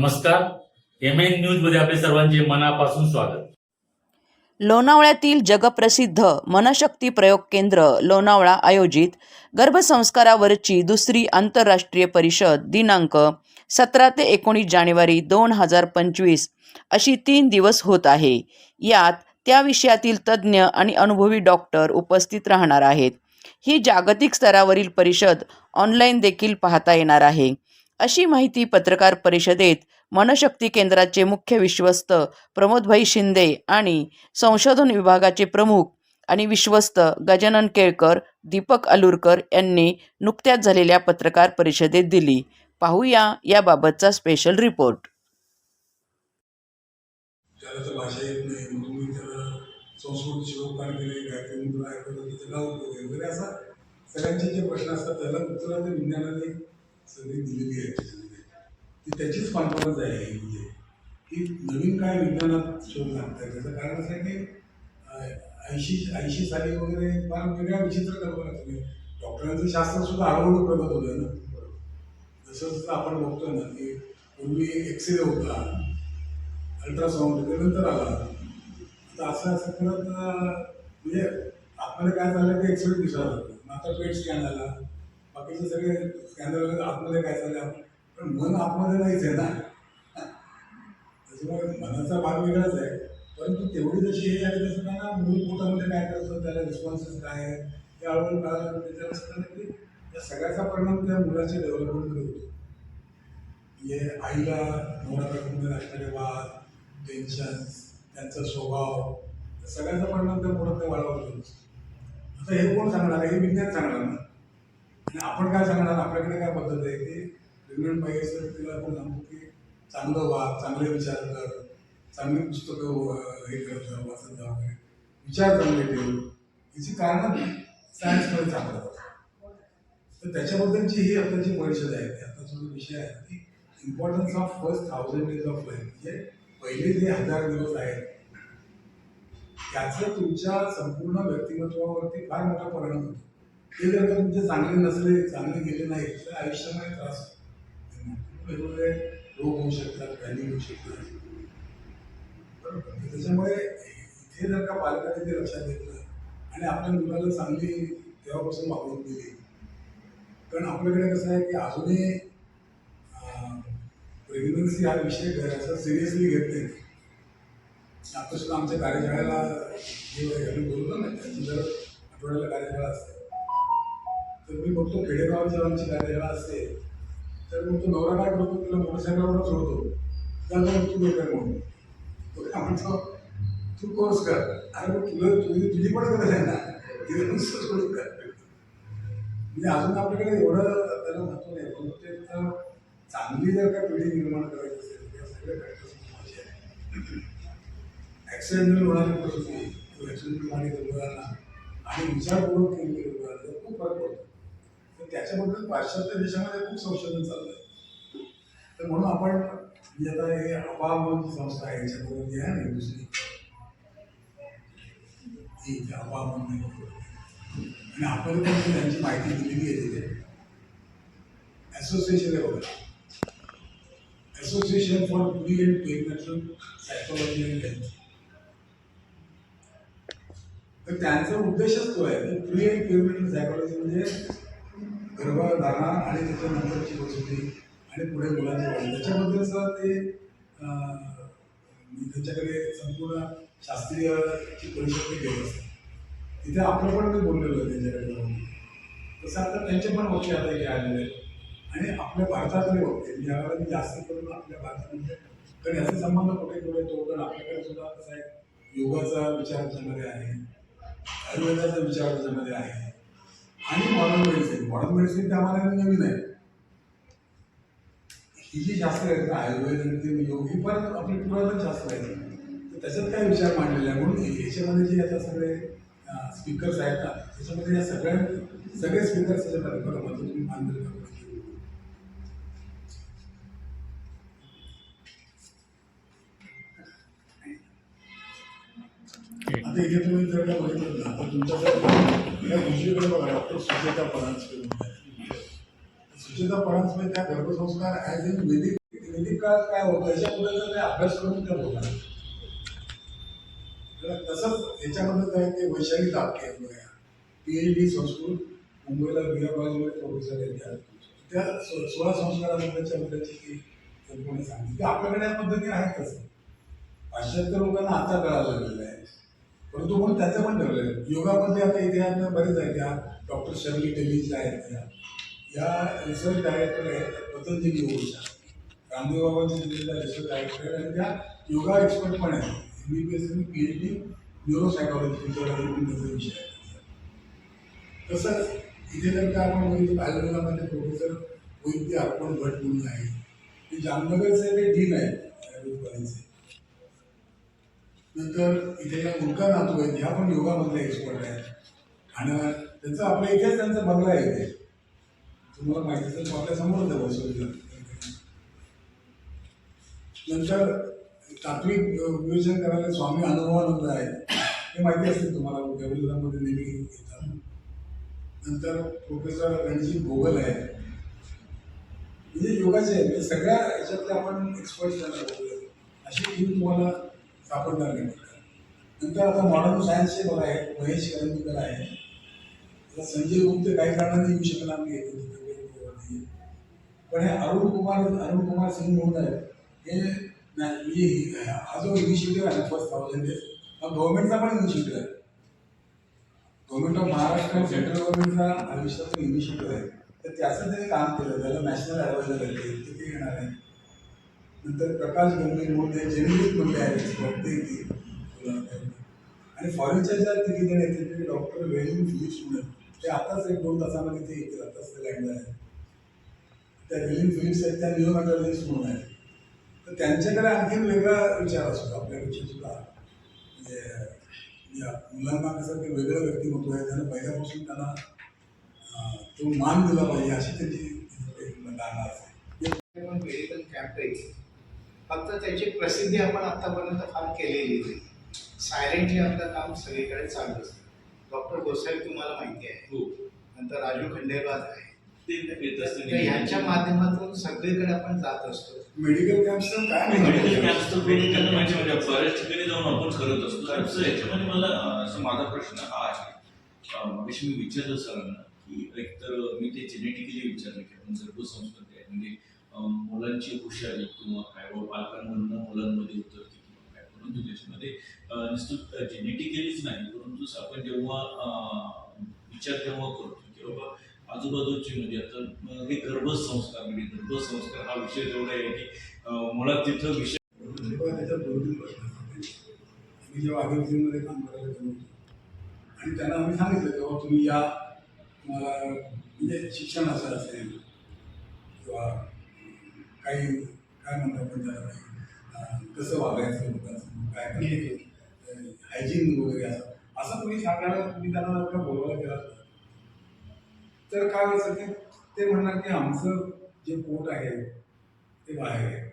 नमस्कार. M N न्यूजमध्ये आपले सर्वांचे मनापासून स्वागत. लोणावळ्यातील जगप्रसिद्ध मनशक्ती प्रयोग केंद्र लोणावळा आयोजित गर्भसंस्कारावरची दुसरी आंतरराष्ट्रीय परिषद दिनांक सतरा ते एकोणीस जानेवारी दोन हजार पंचवीस अशी तीन दिवस होत आहे. यात त्या विषयातील तज्ज्ञ आणि अनुभवी डॉक्टर उपस्थित राहणार आहेत. ही जागतिक स्तरावरील परिषद ऑनलाईन देखील पाहता येणार आहे. अशी माहिती पत्रकार परिषदेत मनशक्ती केंद्राचे मुख्य विश्वस्त प्रमोदभाई शिंदे आणि संशोधन विभागाचे प्रमुख आणि विश्वस्त गजानन केळकर दीपक अलुरकर यांनी नुकत्याच झालेल्या पत्रकार परिषदेत दिली. पाहूया याबाबतचा स्पेशल रिपोर्ट सगळ्यांचे जे प्रश्न असतात त्याला उत्तरं विज्ञानाने सगळी दिलेली आहे ती त्याचीच कॉन्फरन्स आहे म्हणजे. की नवीन काय विज्ञानात शोध लागत आहे त्याचं कारण असं आहे की ऐंशी ऐंशी साली वगैरे फार वेगळ्या विचित्र कल्पना तुम्ही. डॉक्टरांचं शास्त्र सुद्धा हळूहळू प्रगत होतं ना. जसं जसं आपण बघतोय ना की पूर्वी एक्सरे होता अल्ट्रासाऊंड त्यानंतर आला. आता असं असं करत म्हणजे आतमध्ये काय झालं ते एक्सरे दिसायला लागलं. आता पेट स्कॅन आला. बाकीचे सगळे स्कॅन आतमध्ये काय झालं पण मन आतमध्ये नाहीच आहे ना. त्याच्यामुळे मनाचा भाग वेगळाच आहे. परंतु तेवढी जशी हे आहे तसं काय ना पोटामध्ये काय करतं त्याला रिस्पॉन्सेस काय आहे ते हळूहळू कळालं त्याच्यावर असं की त्या सगळ्याचा परिणाम त्या मुलाच्या डेव्हलपमेंटमध्ये होतो. म्हणजे आईला नवरा कुटुंब असणारे वाद टेन्शन त्यांचा स्वभाव सगळ्याचा परिणाम त्या मुलात वाढवतो आता हे कोण सांगणार? आहे हे विज्ञान सांगणार ना. आणि आपण काय सांगणार? आपल्याकडे काय पद्धत आहे की प्रेग्नंट बाई तिला आपण सांगू की चांगलं वाग चांगले विचार कर चांगली पुस्तकं हे करत जा वाचत जा वगैरे. विचार चांगले ठेव. याची कारणं सायन्समध्ये होतं तर त्याच्याबद्दलची ही आताची परिषद आहे ती आताचा जो विषय आहे की importance of first thousand days of life म्हणजे पहिले जे हजार दिवस आहेत त्याचं तुमच्या संपूर्ण व्यक्तिमत्वावरती फार मोठा परिणाम होतो. ते जर तुमचे चांगले नसले चांगले गेले नाही तर आयुष्यामध्ये त्रास वेगवेगळे रोग होऊ शकतात व्याधी होऊ शकतात. त्याच्यामुळे इथे जर का पालकांनी ते लक्षात घेतलं आणि आपल्या मुलाला चांगली तेव्हापासून वागणूक दिली. कारण आपल्याकडे कसं आहे की अजूनही प्रेग्नन्सी हा विषय असा सिरियसली घेत नाही. आता सुद्धा आमच्या कार्यशाळेला जे आम्ही बोलतो ना त्यांची जर आठवड्याला कार्यशाळा असते. तर मी बघतो खेडेगाव जर आमची गाडीला असते तर मग तो नवरा काय करतो तिला मोटरसायकलवर सोडतो. त्याला तू बेकार म्हणून तो काय म्हणतो तू कोर्स कर. अरे मग तुला तुझी तुझी पण गरज आहे ना. तिला नुसतं सोडून कर. म्हणजे अजून आपल्याकडे एवढं त्याला महत्त्व नाही पण ते तर चांगली जर का पिढी निर्माण करायची असेल तर सगळ्या फॅक्टर्स महत्त्वाचे आहे ॲक्सिडेंटल होणारी प्रसूती ॲक्सिडेंटल होणारी मुलांना आणि विचारपूर्वक केलेली मुलांना खूप फरक पडतो. तर त्याच्याबद्दल पाश्चात्य देशामध्ये खूप संशोधन चाललं आहे तर म्हणून आपण म्हणजे आता हे अपामन संस्था आहे याच्याबरोबर जी आहे ना दुसरी. ही आणि आपण पण त्यांची माहिती दिलेली आहे तिथे. असोसिएशन आहे बघा. Association for bully and perinatal psychology and health तर त्यांचा उद्देशच तो आहे. की प्री अँड पेरिनेटल सायकोलॉजी म्हणजे गर्भधारणा आणि त्याच्यानंतरची प्रसूती आणि पुढे मुलांची वाढ त्याच्याबद्दलचं ते त्यांच्याकडे संपूर्ण शास्त्रीयची परिषद ते घेत असतात तिथे आपलं पण मी बोललेलो आहे त्यांच्याकडे तसं आता त्यांचे पण वक्ते आता इथे आलेले आहेत. आणि आपल्या भारतातले वक्ते म्हणजे यावेळेला मी जास्त करून आपल्या भारतामध्ये कारण याचे संबंध कुठे कुठे तो कारण आपल्याकडे सुद्धा कसं आहे योगाचा विचार त्याच्यामध्ये आहे आयुर्वेदाचा विचार त्याच्यामध्ये आहे. आणि मॉडर्न मेडिसिन मॉडर्न मेडिसिन त्या मानाने नवीन आहे. ही जी शास्त्र आहेत ना आयुर्वेद आणि योग ही पण आपली पुरातन शास्त्र आहेत. तर त्याच्यात काय विचार मांडलेले आहे? म्हणून याच्यामध्ये जे आता सगळे स्पीकर्स आहेत ना त्याच्यामध्ये या सगळ्या सगळे स्पीकर्स म्हणतो तुम्ही मान दिलं का? आता इथे तुम्ही जर का बघितलं ना तर तुमच्या जर या दुसरीकडे बघा डॉक्टर सुचेता परांजपे सुचेता परांजपे त्या गर्भसंस्कार ॲज इन वेदिक काळात काय होतं याच्या जर अभ्यास करून त्या तसंच याच्यामध्ये काय ते Vaishali Tapke P H D Sanskrit मुंबईला बिया प्रोफेसर आहेत त्या. सोळा संस्काराबद्दलच्या मुलाची ती कल्पना सांगितली आपल्याकडे या पद्धती आहेत तसं. पाश्चात्य लोकांना आता कळायला लागलेलं आहे. परंतु म्हणून त्याचं पण ठरलेलं योगामधले आता इथे आपल्या बरेच आहेत. त्या डॉक्टर शर्ली टेलीच्या आहेत त्या. या रिसर्च डायरेक्टर आहेत पतंजली योगच्या रामदेव बाबांच्या दिलेल्या रिसर्च डायरेक्टर आहेत आणि त्या योगा एक्सपर्ट पण आहेत. एम बी पी एस आणि पी एच डी न्यूरोसायकॉलॉजी त्याचा विषय आहे. तसंच इथे जर का आपण बघितलं आयुर्वेदामध्ये प्रोफेसर वैद्य अर्पण भट म्हणून आहे ते जामनगरचे ते डीन आहेत. आयुर्वेद कॉलेजचे नंतर इथे या मुलगा नातू आहेत ह्या पण योगामधले एक्सपर्ट आहेत. आणि त्यांचं आपल्या इथेच त्यांचा बंगला आहे इथे. तुम्हाला माहिती असेल आपल्या समोरच आहे वसुलीला नंतर तात्विक विवेचन करायला स्वामी अनुभवानंद आहेत. हे माहिती असेल तुम्हाला गैरवैद्यामध्ये नेहमी येतात. नंतर प्रोफेसर रणजित भोगल आहेत. म्हणजे योगाचे आहे म्हणजे सगळ्या याच्यातले आपण एक्सपर्ट झाला अशी टीम तुम्हाला सापडणार नाही. नंतर आता मॉडर्न सायन्सचे बघा आहे महेश करंदीकर आहे. आता संजय गुप्ते काही कारणाने येऊ शकणार नाही. पण हे अरुण कुमार अरुण कुमार सिंग म्हणून आहेत. हे म्हणजे हा जो इनिशिएटिव्ह आहे फर्स्ट थाउजंड डेज हा गव्हर्नमेंटचा पण इनिशिएटिव्ह आहे. गव्हर्नमेंट ऑफ महाराष्ट्र सेंट्रल गव्हर्नमेंटचा आयुष्याचा इनिशिएटिव्ह आहे. तर त्याचं त्यांनी काम केलं त्याला नॅशनल ॲडवायझर आहे ते तिथे येणार आहे. नंतर प्रकाश गंभीर मोठे जेनेटिक म्हणले आहेत बघते ते. आणि फॉरेनच्या ज्या तिघी जण येतील ते डॉक्टर वेलिंग फिलिप्स म्हणून ते आताच एक दोन तासामध्ये ते येतील आताच ते लँड आहे त्या वेलिंग फिलिप्स आहेत त्या निओमॅटॉलॉजिस्ट म्हणून आहेत. तर त्यांच्याकडे आणखीन वेगळा विचार असतो आपल्यापेक्षा सुद्धा. म्हणजे या मुलांना कसं ते वेगळं व्यक्तिमत्व आहे त्यांना पहिल्यापासून त्यांना तो मान दिला पाहिजे अशी त्याची एक धारणा असते फक्त त्याची प्रसिद्धी आपण आतापर्यंत फार केलेली नाही. सायलेंटली आपलं काम सगळीकडे चालू असतं. डॉक्टर गोसावी तुम्हाला माहिती आहे. हो. नंतर राजू खंडेलवाल आहे. ह्यांच्या माध्यमातून सगळीकडे आपण जात असतो. मेडिकल कॅम्पचं काय म्हणजे बऱ्याच ठिकाणी जाऊन आपण करत असतो. याच्यामध्ये मला असं माझा प्रश्न हा आहे. मगाशी मी विचारलं सरांना की एक तर मी ते जेनेटिकली विचारलं की आपण गर्भसंस्कृती आहे म्हणजे मुलांची हुशारी किंवा काय व पालकांमधनं मुलांमध्ये उतरते किंवा काय परंतु त्याच्यामध्ये अं, नुसतं जेनेटिकलीच नाही परंतु आपण जेव्हा विचार तेव्हा करतो की बाबा आजूबाजूची म्हणजे आता हे हे गर्भसंस्कार म्हणजे गर्भसंस्कार हा विषय जेवढा आहे की मुळात तिथं विषय म्हणजे दोन तीन प्रश्न मी जेव्हा आदिवासीमध्ये काम करायला गेलो होतो आणि त्यांना आम्ही सांगितलं तेव्हा तुम्ही या तुम्हाला म्हणजे शिक्षण असं असेल किंवा काही काय म्हणतात आपण त्याला? काही, कसं वागायचं लोकांचं? काय हायजीन वगैरे असं. असं तुम्ही सांगायला तुम्ही त्यांना जर का बोलवायला गेलात ना, तर काय व्हायचं की ते म्हणणार की आमचं जे पोट आहे ते बाहेर आहे.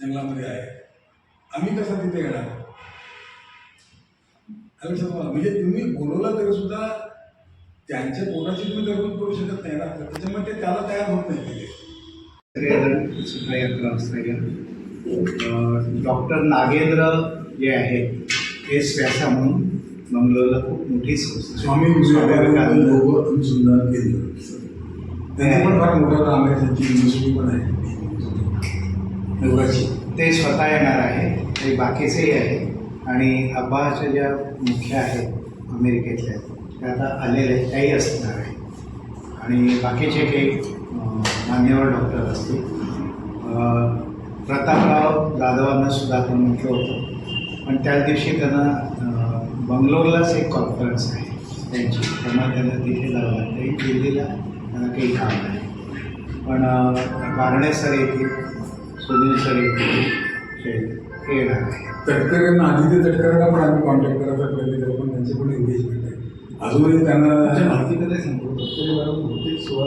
जंगलामध्ये आहे. आम्ही कसं तिथे येणार? म्हणजे तुम्ही बोलवलं तरी सुद्धा त्यांच्या पोटाची तुम्ही तरतूद करू शकत नाही ना. त्याच्यामुळे ते त्याला तयार होत नाही तिथे. यात्रा डॉक्टर नागेंद्र जे आहे हे व्यासा म्हणून मंगलोरला खूप मोठी संस्था स्वामी अनुसंधान केंद्र. त्यांनी पण फार मोठं काम आहे त्यांची युनिव्हर्सिटी पण आहे. योगाची ते स्वतः येणार आहे ते बाकीचेही आहे. आणि अब्बाच्या ज्या मुख्य आहेत अमेरिकेतल्या त्या आता आलेल्या त्याही असणार आहे. आणि बाकीचे काही मान्यवर डॉक्टर असतील प्रतापराव जाधवांना सुद्धा आपण म्हटलं होतं. पण त्याच दिवशी त्यांना बंगलोरलाच एक कॉन्फरन्स आहे. त्यांची. त्यांना त्यांना तिथे जावं लागतं. दिल्लीला त्यांना काही काम आहे पण बारणे सर येतील सुनील सर येतील ते ते येणार आहे तटकरेंना आदित्य तटकरेंना पण आम्ही कॉन्टॅक्ट करायचा प्रयत्न केला पण त्यांचे पण एंगेजमेंट आहे. अजूनही त्यांना माहितीकडे सांगतो तटकरे मॅडम बहुतेक सोळा